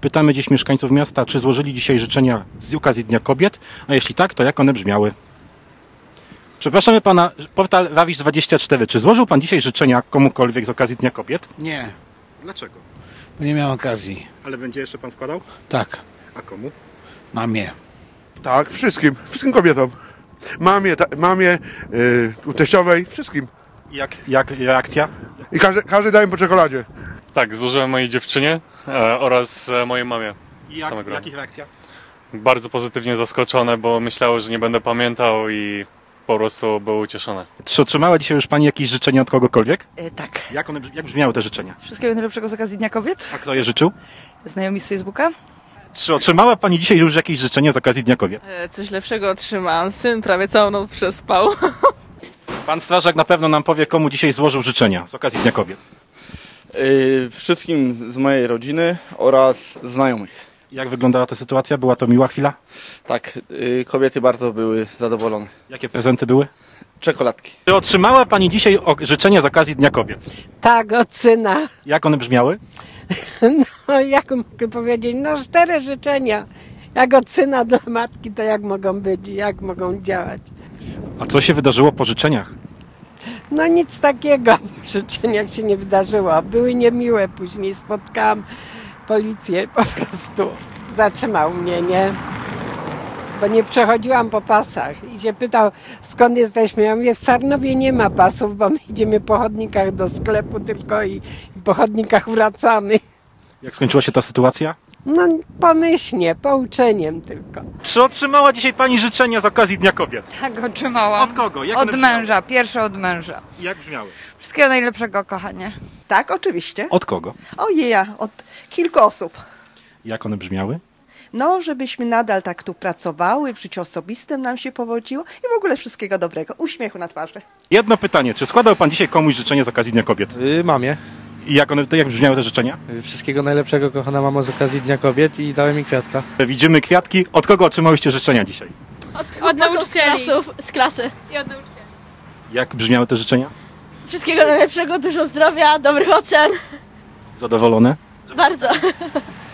Pytamy dziś mieszkańców miasta, czy złożyli dzisiaj życzenia z okazji Dnia Kobiet, a jeśli tak, to jak one brzmiały. Przepraszamy pana, portal Rawisz24. Czy złożył pan dzisiaj życzenia komukolwiek z okazji Dnia Kobiet? Nie, Dlaczego? bo nie miałem okazji. Ale będzie jeszcze pan składał? Tak, A komu? mamie. Tak, wszystkim, wszystkim kobietom. Mamie, ta, mamie, yy, teściowej, wszystkim. Jak, jak reakcja? I każdy, każdy daje po czekoladzie. Tak, złożyłem mojej dziewczynie e, oraz e, mojej mamie. I jak, samego jakich reakcja? Bardzo pozytywnie zaskoczone, bo myślały, że nie będę pamiętał i po prostu były ucieszone. Czy otrzymała dzisiaj już pani jakieś życzenia od kogokolwiek? E, tak. Jak, one, jak brzmiały te życzenia? Wszystkiego najlepszego z okazji Dnia Kobiet. A kto je życzył? Znajomi z Facebooka. Czy otrzymała pani dzisiaj już jakieś życzenia z okazji Dnia Kobiet? E, Coś lepszego otrzymałam. Syn prawie całą noc przespał. Pan strażak na pewno nam powie, komu dzisiaj złożył życzenia z okazji Dnia Kobiet. Yy, wszystkim z mojej rodziny oraz znajomych. Jak wyglądała ta sytuacja? Była to miła chwila? Tak, yy, kobiety bardzo były zadowolone. Jakie prezenty były? Czekoladki. Czy otrzymała pani dzisiaj życzenia z okazji Dnia Kobiet? Tak, od syna. Jak one brzmiały? No jak mogę powiedzieć, no cztery życzenia. Jak od syna dla matki, to jak mogą być, jak mogą działać. A co się wydarzyło po życzeniach? No nic takiego w życzeniach się nie wydarzyło. Były niemiłe później, spotkałam policję po prostu. Zatrzymał mnie, nie? Bo nie przechodziłam po pasach i się pytał, skąd jesteśmy. Ja mówię, w Sarnowie nie ma pasów, bo my idziemy po chodnikach do sklepu tylko i, po chodnikach wracamy. Jak skończyła się ta sytuacja? No pomyślnie, pouczeniem tylko. Czy otrzymała dzisiaj pani życzenia z okazji Dnia Kobiet? Tak, otrzymałam. Od kogo? Jak Od męża, pierwsze od męża. Jak brzmiały? Wszystkiego najlepszego, kochanie. Tak, oczywiście. Od kogo? Ojeja, od kilku osób. Jak one brzmiały? No, żebyśmy nadal tak tu pracowały, w życiu osobistym nam się powodziło i w ogóle wszystkiego dobrego. Uśmiechu na twarzy. Jedno pytanie. Czy składał pan dzisiaj komuś życzenia z okazji Dnia Kobiet? Y, Mamie. I jak one, jak brzmiały te życzenia? Wszystkiego najlepszego, kochana mamo, z okazji Dnia Kobiet i dałem mi kwiatka. Widzimy kwiatki. Od kogo otrzymałyście życzenia dzisiaj? Od nauczycieli. Klasów, z klasy. I od nauczycieli. Jak brzmiały te życzenia? Wszystkiego najlepszego, dużo zdrowia, dobrych ocen. Zadowolone? Bardzo.